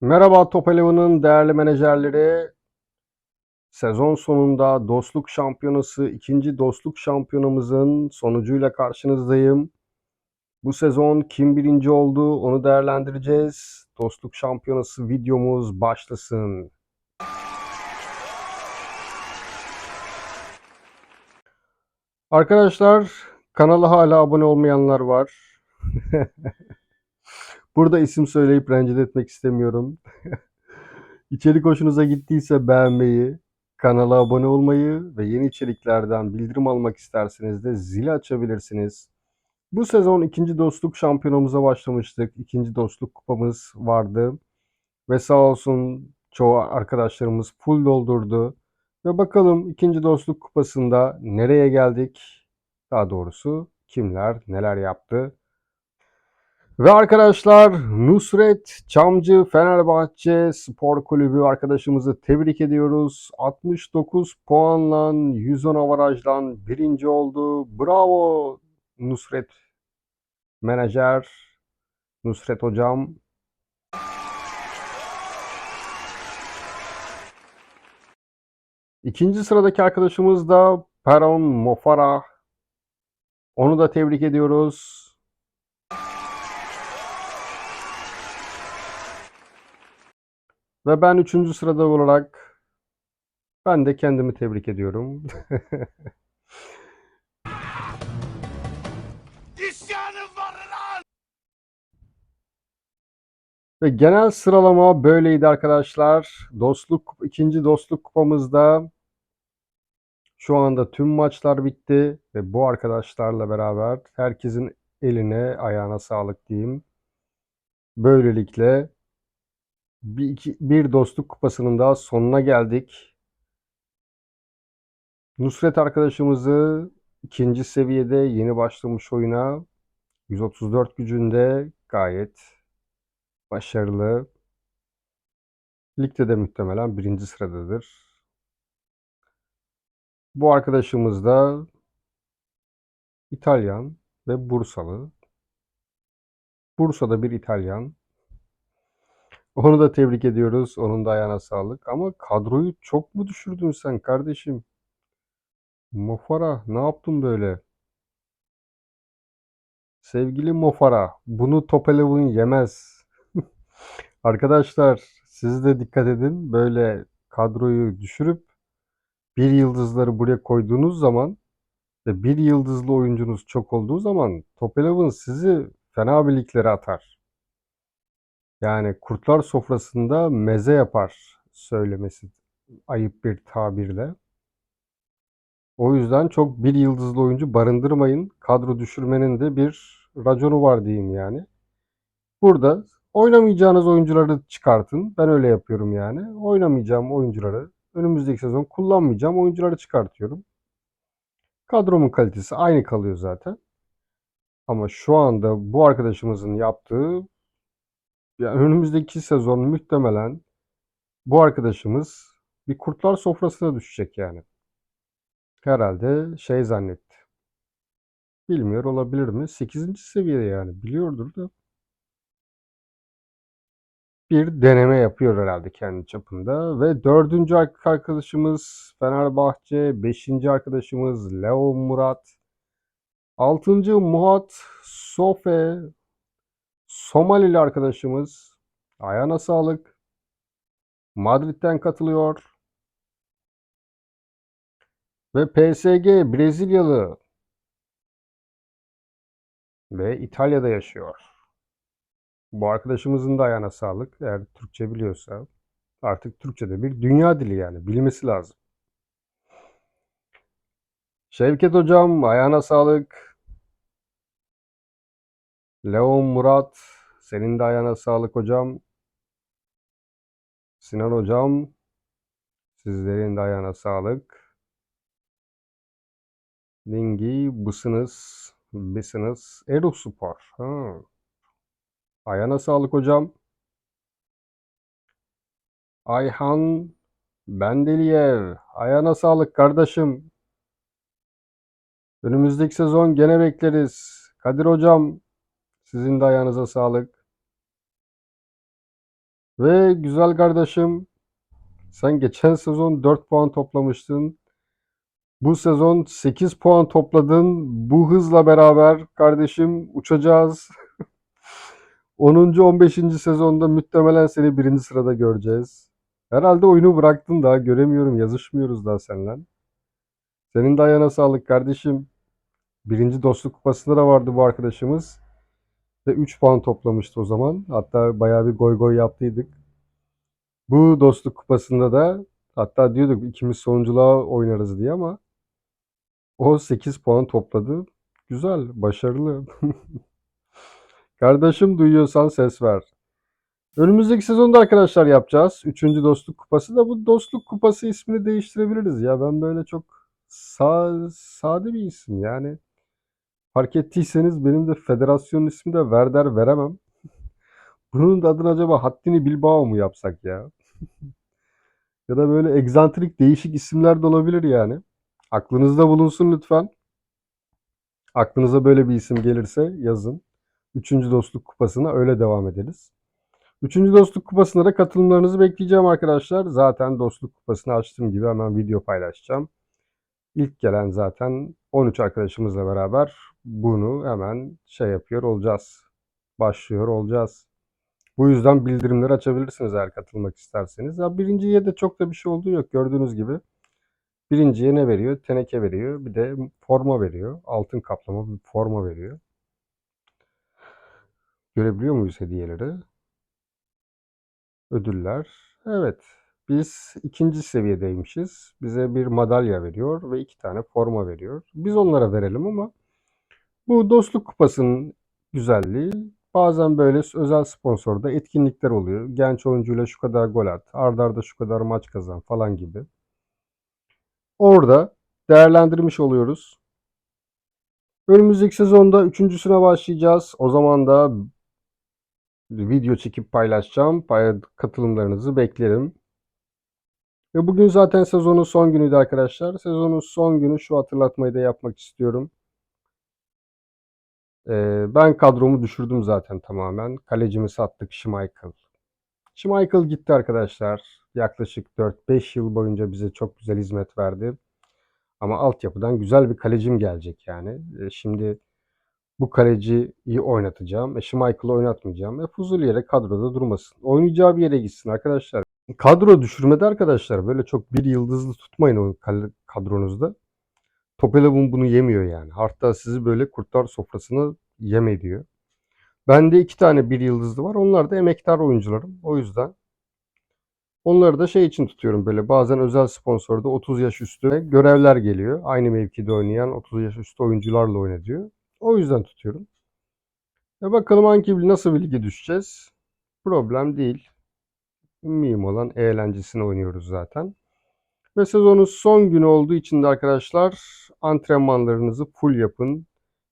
Merhaba Top Eleven'ın değerli menajerleri. Sezon sonunda Dostluk Şampiyonası, ikinci Dostluk Şampiyonamızın sonucuyla karşınızdayım. Bu sezon kim birinci oldu onu değerlendireceğiz. Dostluk Şampiyonası videomuz başlasın. Arkadaşlar kanala hala abone olmayanlar var. Burada isim söyleyip rencide etmek istemiyorum. İçerik hoşunuza gittiyse beğenmeyi, kanala abone olmayı ve yeni içeriklerden bildirim almak isterseniz de zili açabilirsiniz. Bu sezon ikinci dostluk şampiyonumuza başlamıştık. İkinci dostluk kupamız vardı. Ve sağ olsun çoğu arkadaşlarımız full doldurdu. Ve bakalım ikinci dostluk kupasında nereye geldik? Daha doğrusu kimler neler yaptı? Ve arkadaşlar Nusret Çamcı Fenerbahçe Spor Kulübü arkadaşımızı tebrik ediyoruz. 69 puanla 110 avarajdan birinci oldu. Bravo Nusret menajer Nusret hocam. İkinci sıradaki arkadaşımız da Peron Mofara. Onu da tebrik ediyoruz. Ve ben üçüncü sırada olarak ben de kendimi tebrik ediyorum. Ve genel sıralama böyleydi arkadaşlar. Dostluk ikinci dostluk kupamızda şu anda tüm maçlar bitti ve bu arkadaşlarla beraber herkesin eline ayağına sağlık diyeyim. Böylelikle bir, iki, bir dostluk kupasının daha sonuna geldik. Nusret arkadaşımızı ikinci seviyede yeni başlamış oyuna 134 gücünde gayet başarılı. Ligde de muhtemelen birinci sıradadır. Bu arkadaşımız da İtalyan ve Bursalı. Bursa'da bir İtalyan. Onu da tebrik ediyoruz. Onun da ayağına sağlık. Ama kadroyu çok mu düşürdün sen kardeşim? Mofara ne yaptın böyle? Sevgili Mofara, bunu Top Eleven yemez. Arkadaşlar siz de dikkat edin. Böyle kadroyu düşürüp bir yıldızları buraya koyduğunuz zaman ve bir yıldızlı oyuncunuz çok olduğu zaman Top Eleven sizi fena bir liglere atar. Yani kurtlar sofrasında meze yapar söylemesi ayıp bir tabirle. O yüzden çok bir yıldızlı oyuncu barındırmayın. Kadro düşürmenin de bir raconu var diyeyim yani. Burada oynamayacağınız oyuncuları çıkartın. Ben öyle yapıyorum yani. Oynamayacağım oyuncuları, önümüzdeki sezon kullanmayacağım oyuncuları çıkartıyorum. Kadromun kalitesi aynı kalıyor zaten. Ama şu anda bu arkadaşımızın yaptığı yani önümüzdeki sezon muhtemelen bu arkadaşımız bir kurtlar sofrasına düşecek yani. Herhalde şey zannetti. Bilmiyor olabilir mi? 8. seviyede yani. Biliyordur da. Bir deneme yapıyor herhalde kendi çapında. Ve dördüncü arkadaşımız Fenerbahçe. Beşinci arkadaşımız Leo Murat. Altıncı Muhat Sofe. Somalili arkadaşımız. Ayağına sağlık. Madrid'den katılıyor. Ve PSG Brezilyalı ve İtalya'da yaşıyor. Bu arkadaşımızın da ayağına sağlık. Eğer Türkçe biliyorsa artık Türkçe'de bir dünya dili yani bilmesi lazım. Şevket hocam ayağına sağlık. Leon Murat senin de ayağına sağlık hocam. Sinan hocam sizlerin de ayağına sağlık. Dingi bısınız bısınız Ero Spor. Ha. Ayağına sağlık hocam. Ayhan Bendeliyev. Ayağına sağlık kardeşim. Önümüzdeki sezon gene bekleriz. Kadir hocam sizin de ayağınıza sağlık. Ve güzel kardeşim sen geçen sezon 4 puan toplamıştın. Bu sezon 8 puan topladın. Bu hızla beraber kardeşim uçacağız. 10. 15. sezonda muhtemelen seni birinci sırada göreceğiz. Herhalde oyunu bıraktın daha göremiyorum yazışmıyoruz daha seninle. Senin de ayağına sağlık kardeşim. Birinci dostluk kupasında da vardı bu arkadaşımız. Ve 3 puan toplamıştı o zaman. Hatta bayağı bir goy goy yaptıydık. Bu dostluk kupasında da hatta diyorduk ikimiz sonunculuğa oynarız diye ama o 8 puan topladı. Güzel, başarılı. Kardeşim duyuyorsan ses ver. Önümüzdeki sezonda arkadaşlar yapacağız. Üçüncü dostluk kupası da bu dostluk kupası ismini değiştirebiliriz ya. Ben böyle çok sa sade bir isim yani. Fark ettiyseniz benim de federasyon ismi de Werder veremem. Bunun da adını acaba Haddini Bilbao mu yapsak ya? Ya da böyle egzantrik değişik isimler de olabilir yani. Aklınızda bulunsun lütfen. Aklınıza böyle bir isim gelirse yazın. Üçüncü Dostluk Kupası'na öyle devam ederiz. Üçüncü Dostluk Kupası'na da katılımlarınızı bekleyeceğim arkadaşlar. Zaten Dostluk Kupası'nı açtığım gibi hemen video paylaşacağım. İlk gelen zaten 13 arkadaşımızla beraber bunu hemen şey yapıyor olacağız. Başlıyor olacağız. Bu yüzden bildirimleri açabilirsiniz eğer katılmak isterseniz. Ya birinciye de çok da bir şey olduğu yok gördüğünüz gibi. Birinciye ne veriyor? Teneke veriyor. Bir de forma veriyor. Altın kaplama bir forma veriyor. Görebiliyor muyuz hediyeleri? Ödüller. Evet. Biz ikinci seviyedeymişiz. Bize bir madalya veriyor ve iki tane forma veriyor. Biz onlara verelim ama bu dostluk kupasının güzelliği bazen böyle özel sponsorda etkinlikler oluyor. Genç oyuncuyla şu kadar gol at, ardarda arda şu kadar maç kazan falan gibi. Orada değerlendirmiş oluyoruz. Önümüzdeki sezonda üçüncüsüne başlayacağız. O zaman da video çekip paylaşacağım. Pay- Katılımlarınızı beklerim. Ve bugün zaten sezonun son günüydü arkadaşlar. Sezonun son günü şu hatırlatmayı da yapmak istiyorum. Ee, ben kadromu düşürdüm zaten tamamen. Kalecimi sattık Schmeichel. Schmeichel gitti arkadaşlar. Yaklaşık 4-5 yıl boyunca bize çok güzel hizmet verdi. Ama altyapıdan güzel bir kalecim gelecek yani. E, şimdi bu kaleciyi oynatacağım. E, Schmeichel'ı oynatmayacağım. E, fuzul yere kadroda durmasın. Oynayacağı bir yere gitsin arkadaşlar. Kadro düşürmede arkadaşlar böyle çok bir yıldızlı tutmayın o kadronuzda. Topelabun bunu yemiyor yani. Hatta sizi böyle kurtlar sofrasına yem ediyor. Bende iki tane bir yıldızlı var. Onlar da emektar oyuncularım. O yüzden onları da şey için tutuyorum böyle. Bazen özel sponsorda 30 yaş üstü görevler geliyor. Aynı mevkide oynayan 30 yaş üstü oyuncularla oyna. O yüzden tutuyorum. E bakalım hangi nasıl bir lige düşeceğiz? Problem değil. Mühim olan eğlencesini oynuyoruz zaten. Ve sezonun son günü olduğu için de arkadaşlar antrenmanlarınızı full yapın.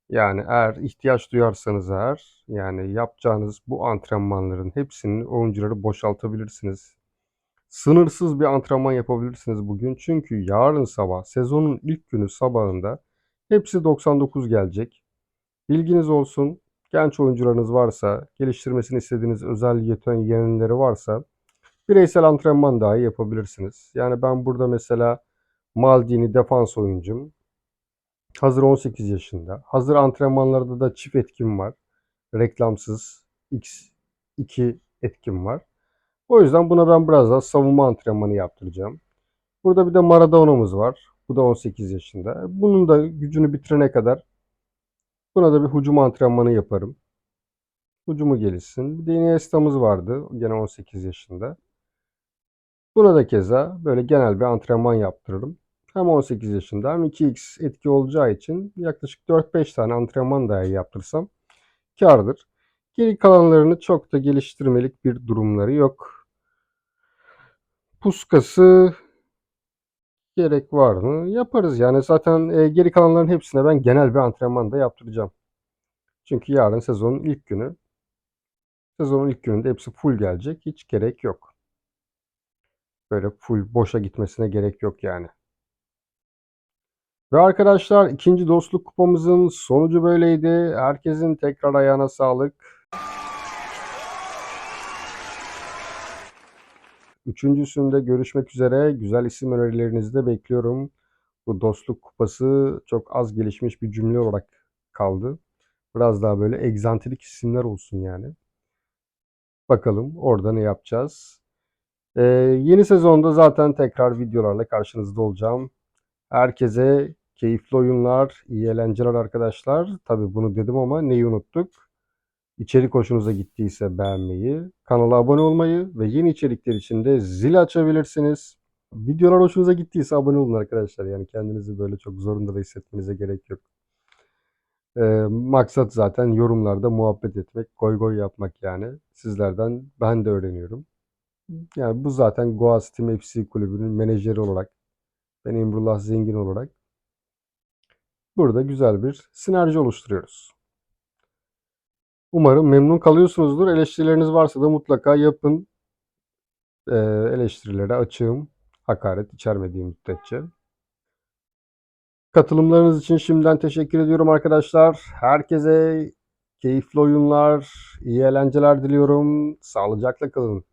Yani eğer ihtiyaç duyarsanız eğer yani yapacağınız bu antrenmanların hepsini oyuncuları boşaltabilirsiniz. Sınırsız bir antrenman yapabilirsiniz bugün. Çünkü yarın sabah sezonun ilk günü sabahında hepsi 99 gelecek. Bilginiz olsun. Genç oyuncularınız varsa, geliştirmesini istediğiniz özel yetenekleri varsa bireysel antrenman dahi yapabilirsiniz. Yani ben burada mesela Maldini defans oyuncum. Hazır 18 yaşında. Hazır antrenmanlarda da çift etkim var. Reklamsız X2 etkim var. O yüzden buna ben biraz daha savunma antrenmanı yaptıracağım. Burada bir de Maradona'mız var. Bu da 18 yaşında. Bunun da gücünü bitirene kadar buna da bir hücum antrenmanı yaparım. Hücumu gelişsin. Bir de Iniesta'mız vardı. Gene 18 yaşında. Buna da keza böyle genel bir antrenman yaptırırım. Hem 18 yaşında hem 2x etki olacağı için yaklaşık 4-5 tane antrenman dahi yaptırsam kardır. Geri kalanlarını çok da geliştirmelik bir durumları yok. Puskası gerek var mı? Yaparız yani zaten e, geri kalanların hepsine ben genel bir antrenman da yaptıracağım. Çünkü yarın sezonun ilk günü. Sezonun ilk gününde hepsi full gelecek. Hiç gerek yok. Böyle full boşa gitmesine gerek yok yani. Ve arkadaşlar ikinci dostluk kupamızın sonucu böyleydi. Herkesin tekrar ayağına sağlık. Üçüncüsünde görüşmek üzere. Güzel isim önerilerinizi de bekliyorum. Bu dostluk kupası çok az gelişmiş bir cümle olarak kaldı. Biraz daha böyle egzantrik isimler olsun yani. Bakalım orada ne yapacağız. Ee, yeni sezonda zaten tekrar videolarla karşınızda olacağım. Herkese keyifli oyunlar, iyi eğlenceler arkadaşlar. Tabii bunu dedim ama neyi unuttuk? İçerik hoşunuza gittiyse beğenmeyi, kanala abone olmayı ve yeni içerikler için de zil açabilirsiniz. Videolar hoşunuza gittiyse abone olun arkadaşlar. Yani kendinizi böyle çok zorunda da hissetmenize gerek yok. Ee, maksat zaten yorumlarda muhabbet etmek, goy goy yapmak yani. Sizlerden ben de öğreniyorum. Yani bu zaten Goa Steam FC kulübünün menajeri olarak, ben Emrullah Zengin olarak burada güzel bir sinerji oluşturuyoruz. Umarım memnun kalıyorsunuzdur. Eleştirileriniz varsa da mutlaka yapın. Ee, eleştirilere açığım. Hakaret içermediği müddetçe. Katılımlarınız için şimdiden teşekkür ediyorum arkadaşlar. Herkese keyifli oyunlar, iyi eğlenceler diliyorum. Sağlıcakla kalın.